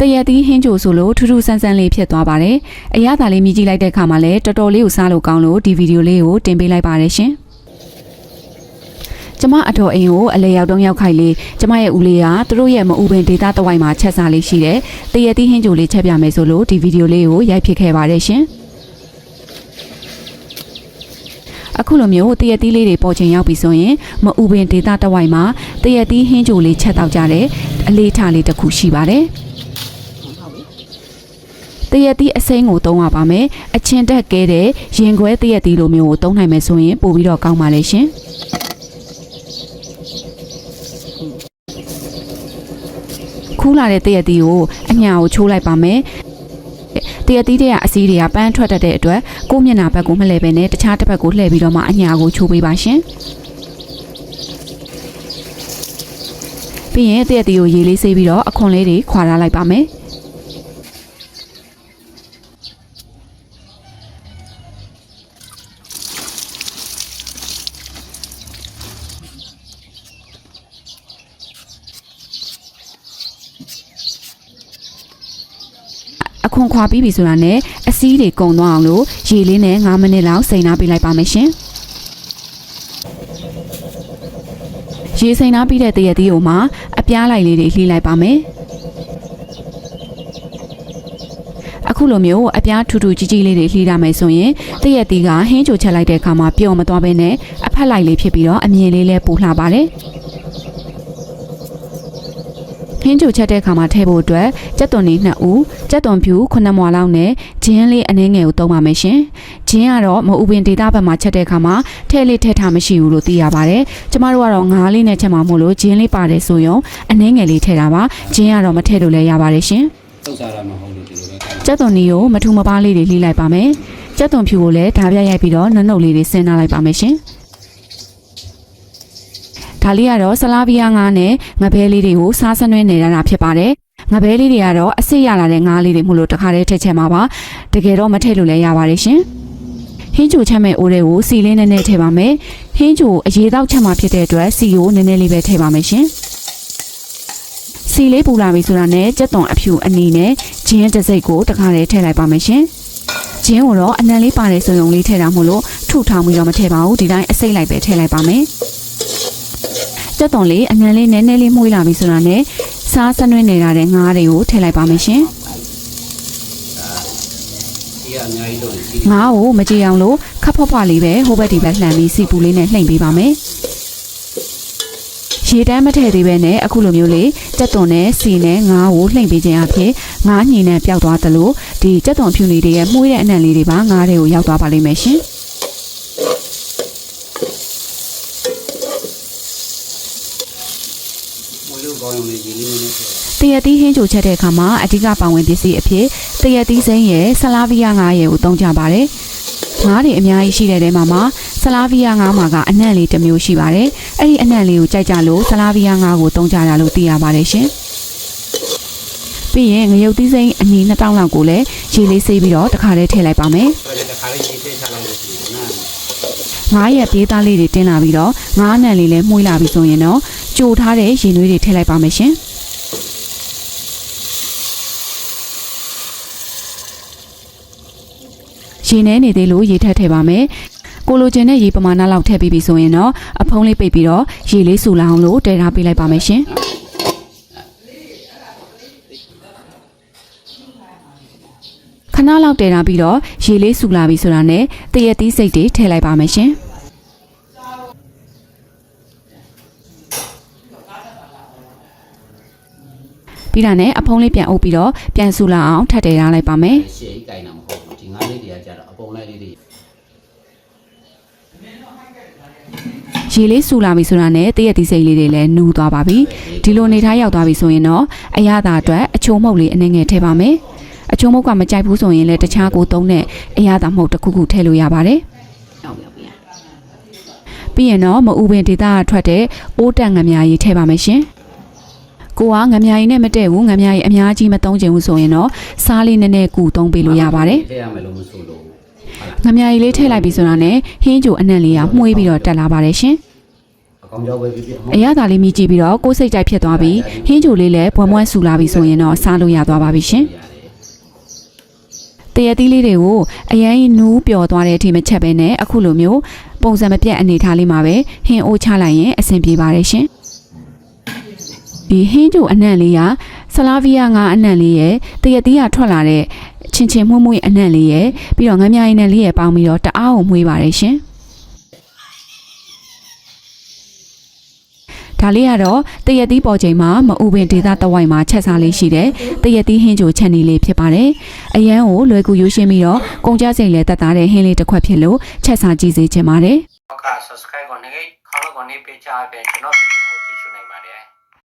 တရက်သီးဟင်းကြိုဆိုလို့ထူးထူးဆန်းဆန်းလေးဖြစ်သွားပါတယ်။အရသာလေးမြည်ကြည့်လိုက်တဲ့အခါမှာလည်းတော်တော်လေးကိုစားလို့ကောင်းလို့ဒီဗီဒီယိုလေးကိုတင်ပေးလိုက်ပါတယ်ရှင်။ကျမအတော်အိမ်ကိုအလဲရောက်တော့ရောက်ခိုက်လေးကျမရဲ့ဦးလေးကသူတို့ရဲ့မအူပင်ဒေတာတဝိုက်မှာချက်စားလေးရှိတယ်။တရက်သီးဟင်းကြိုလေးချက်ပြမယ်ဆိုလို့ဒီဗီဒီယိုလေးကိုရိုက်ဖြစ်ခဲ့ပါတယ်ရှင်။အခုလိုမျိုးတရက်သီးလေးတွေပေါ်ချင်ရောက်ပြီဆိုရင်မအူပင်ဒေတာတဝိုက်မှာတရက်သီးဟင်းကြိုလေးချက်တော့ကြတယ်အလေးထားလေးတစ်ခုရှိပါတယ်။တ ရက်တီးအစိမ်းကိုသုံးရပါမယ်အချင်းတက်ကဲတဲ့ရင်ခွဲတရက်တီးလိုမျိုးကိုသုံးနိုင်မယ်ဆိုရင်ပို့ပြီးတော့ကောင်းပါလေရှင်ခူးလာတဲ့တရက်တီးကိုအညာကိုချိုးလိုက်ပါမယ်တရက်တီးတဲ့အစီးတွေကပန်းထွက်တတ်တဲ့အတွက်ကိုယ့်မျက်နှာဘက်ကိုမလှည့်ပဲနဲ့တခြားတစ်ဘက်ကိုလှည့်ပြီးတော့မှအညာကိုချိုးပေးပါရှင်ပြီးရင်တရက်တီးကိုရေလေးဆေးပြီးတော့အခွန်လေးတွေခွာထားလိုက်ပါမယ် အခွန်ခွာပြီးပြီဆိုတာနဲ့အစည်းတွေကုံသွားအောင်လို့ရေလေးနဲ့9မိနစ်လောက်စိန်နာပေးလိုက်ပါမယ်ရှင်ရေစိန်နာပြီးတဲ့တရက်သီးကိုမှအပြားလိုက်လေးတွေလှီးလိုက်ပါမယ်အခုလိုမျိုးအပြားထူထူကြီးကြီးလေးတွေလှီးရမယ်ဆိုရင်တရက်သီးကဟင်းချိုချက်လိုက်တဲ့အခါမှာပျော်မသွားဘဲနဲ့အဖက်လိုက်လေးဖြစ်ပြီးတော့အမြင်လေးလည်းပူလှပါတယ် ဟင်းချိုချက်တဲ့အခါမှာထည့်ဖို့အတွက်ကြက်သွန်လေး2ဦးကြက်သွန်ဖြူ9မွာလောက်နဲ့ဂျင်းလေးအနှဲငယ်ကိုသုံးပါမယ်ရှင်။ဂျင်းကတော့မအူပင်ဒေတာဘက်မှာချက်တဲ့အခါမှာထည့်လေးထည့်ထားမရှိဘူးလို့သိရပါတယ်။ကျမတို့ကတော့ငါးလေးနဲ့ချက်မှာမို့လို့ဂျင်းလေးပါတယ်ဆိုရင်အနှဲငယ်လေးထည့်တာပါ။ဂျင်းကတော့မထည့်လို့လည်းရပါတယ်ရှင်သုတ်စားတာမဟုတ်လို့ဒီလိုပဲကောင်း။ကြက်သွန်နီကိုမထူမပါလေးတွေလှီးလိုက်ပါမယ်။ကြက်သွန်ဖြူကိုလည်းဓာပြရိုက်ပြီးတော့နှုတ်နှုတ်လေးတွေဆင်းထားလိုက်ပါမယ်ရှင်။ ဒါလေးကတော့ဆလာဗီယာငါးနဲ့ငပဲလေးတွေကိုစားစနွှဲနေတာတာဖြစ်ပါတယ်။ငပဲလေးတွေကတော့အစ်စ်ရလာတဲ့ငါးလေးတွေမို့လို့တခါတည်းထည့်ချက်မှာပါ။တကယ်တော့မထည့်လို့လည်းရပါတယ်ရှင်။ဟင်းချိုချက်မဲ့အိုးတွေကိုစီလေးနည်းနည်းထည့်ပါမယ်။ဟင်းချိုအရေးတော့ချက်မှာဖြစ်တဲ့အတွက်စီကိုနည်းနည်းလေးပဲထည့်ပါမယ်ရှင်။စီလေးပူလာပြီဆိုတာနဲ့ကြက်သွန်အဖြူအနီနဲ့ဂျင်းတစ်စိတ်ကိုတခါတည်းထည့်လိုက်ပါမယ်ရှင်။ဂျင်းကိုတော့အနံလေးပါတယ်ဆိုရုံလေးထည့်တာမို့လို့ထုထောင်ပြီးတော့မထည့်ပါဘူးဒီတိုင်းအစိတ်လိုက်ပဲထည့်လိုက်ပါမယ်။ ကြက်သွန်လေးအနံလေးနည်းနည်းလေးမှုေးလာပြီဆိုတာနဲ့စားစနွှဲနေတာတဲ့ငါးတွေကိုထည့်လိုက်ပါမယ်ရှင်။ဒီကအများကြီးတော့စီးငါးကိုမကြည်အောင်လို့ခပ်ဖွားဖွားလေးပဲဟိုဘက်ဒီဘက်လှန်ပြီးစီပူလေးနဲ့လှိမ့်ပေးပါမယ်။ရေတန်းမထည့်သေးပဲနဲ့အခုလိုမျိုးလေးကြက်သွန်နဲ့စီနဲ့ငါးကိုလှိမ့်ပေးခြင်းအဖြစ်ငါးညီနဲ့ပျောက်သွားသလိုဒီကြက်သွန်ဖြူလေးတွေရဲ့မှုေးတဲ့အနံ့လေးတွေပါငါးတွေကိုရောက်သွားပါလိမ့်မယ်ရှင် မွေးလို့ကောင်းရုံနဲ့ရေလေးနည်းနည်းထည့်။တရက်သီးဟင်းချိုချက်တဲ့အခါမှာအဓိကပါဝင်ပစ္စည်းအဖြစ်တရက်သီးစိမ်းရဲ့ဆလာဗီယာငါးရဲ့ကိုသုံးကြပါတယ်။ငါးတွေအများကြီးရှိတဲ့တဲမှာမှာဆလာဗီယာငါးမှာကအနံ့လေးတစ်မျိုးရှိပါတယ်။အဲ့ဒီအနံ့လေးကိုကြိုက်ကြလို့ဆလာဗီယာငါးကိုသုံးကြတာလို့သိရပါတယ်ရှင်။ပြီးရင်ငရုတ်သီးစိမ်းအနီ2000လောက်ကိုလည်းရေလေးဆေးပြီးတော့တစ်ခါတည်းထည့်လိုက်ပါမယ်။ဆိုတော့တခါလေးရေထည့်ချလိုက်လို့ရှိရင်နော်ငါးရဲ့ပြေးသားလေးတွေတင်းလာပြီးတော့ငါးအနံ့လေးလည်းမှုေးလာပြီးဆိုရင်တော့ ကြိုထားတဲ့ရေနွေးတွေထည့်လိုက်ပါမယ်ရှင်ရေနဲ့နေသေးလို့ရေထက်ထည့်ပါမယ်ကိုလိုချင်တဲ့ရေပမာဏလောက်ထည့်ပြီးပြီဆိုရင်တော့အဖုံးလေးပိတ်ပြီးတော့ရေလေးဆူလာအောင်လို့တည်ထားပေးလိုက်ပါမယ်ရှင်ခဏလောက်တည်ထားပြီးတော့ရေလေးဆူလာပြီဆိုတာနဲ့တရက်သီးစိတ်တွေထည့်လိုက်ပါမယ်ရှင် ပြီးတာနဲ့အဖုံးလေးပြန်အုပ်ပြီးတော့ပြန်ဆူလာအောင်ထပ်တည်ထားလိုက်ပါမယ်ရှေ့ကြီးကြိုင်တာမဟုတ်ဘူးဒီငါးလေးတွေကကြတော့အပုံလိုက်လေးတွေရေလေးဆူလာပြီဆိုတာနဲ့တရက်သီးစိတ်လေးတွေလည်းနူးသွားပါပြီဒီလိုနေထားရောက်သွားပြီဆိုရင်တော့အရသာအတွက်အချိုမှုန့်လေးအနှဲငယ်ထည့်ပါမယ်အချိုမှုန့်ကမကြိုက်ဘူးဆိုရင်လည်းတခြားကိုသုံးတဲ့အရသာမှုန့်တစ်ခုခုထည့်လို့ရပါတယ်ရောက်ရောက်ပြန်ပြီးရင်တော့မအူပင်ဒေတာကထွက်တဲ့အိုးတက်ငမြာရီထည့်ပါမယ်ရှင် ကိုကငမြာရီနဲ့မတည့်ဘူးငမြာရီအများကြီးမသုံးချင်ဘူးဆိုရင်တော့စားလေးနည်းနည်းကူသုံးပေးလို့ရပါတယ်ထည့်ရမယ်လို့မဆိုလို့ငမြာရီလေးထည့်လိုက်ပြီဆိုတာနဲ့ဟင်းကြိုအနံ့လေးကမှုေးပြီးတော့တက်လာပါတယ်ရှင်အအကောင်ကြောက်ပဲဖြစ်ဖြစ်အရသာလေးမြည်ကြည့်ပြီးတော့ကိုယ်စိတ်ကြိုက်ဖြစ်သွားပြီးဟင်းချိုလေးလည်းဘွမ်ဘွမ်ဆူလာပြီဆိုရင်တော့စားလို့ရသွားပါပြီရှင်ရတယ်တရသီးလေးတွေကိုအရင်နူးပျော်သွားတဲ့အထိမချက်ပဲနဲ့အခုလိုမျိုးပုံစံမပြတ်အနေထားလေးမှာပဲဟင်းအိုးချလိုက်ရင်အဆင်ပြေပါတယ်ရှင် ဒီဟင်းကျိုအနံ့လေးကဆလာဗီယာငါအနံ့လေးရဲ့တရသီးကထွက်လာတဲ့ချင်းချင်းမှုမှုရဲ့အနံ့လေးရဲ့ပြီးတော့ငမြအိုင်နဲ့လေးရဲ့ပေါင်းပြီးတော့တအားကိုမှုေးပါတယ်ရှင်ဒါလေးကတော့တရက်သီးပေါ်ချိန်မှာမအူပင်ဒေသတဝိုက်မှာချက်စားလေးရှိတယ်။တရက်သီးဟင်းချိုချက်နေလေးဖြစ်ပါတယ်။အရန်ကိုလွယ်ကူရိုးရှင်းပြီးတော့ကုန်ကြစိတ်လည်းတက်တာတဲ့ဟင်းလေးတစ်ခွက်ဖြစ်လို့ချက်စားကြည့်စေချင်ပါတယ်နောက်က subscribe ကိုနေခေါင်းကိုနေပေးချပေးကျွန်တော်ဗီဒီယို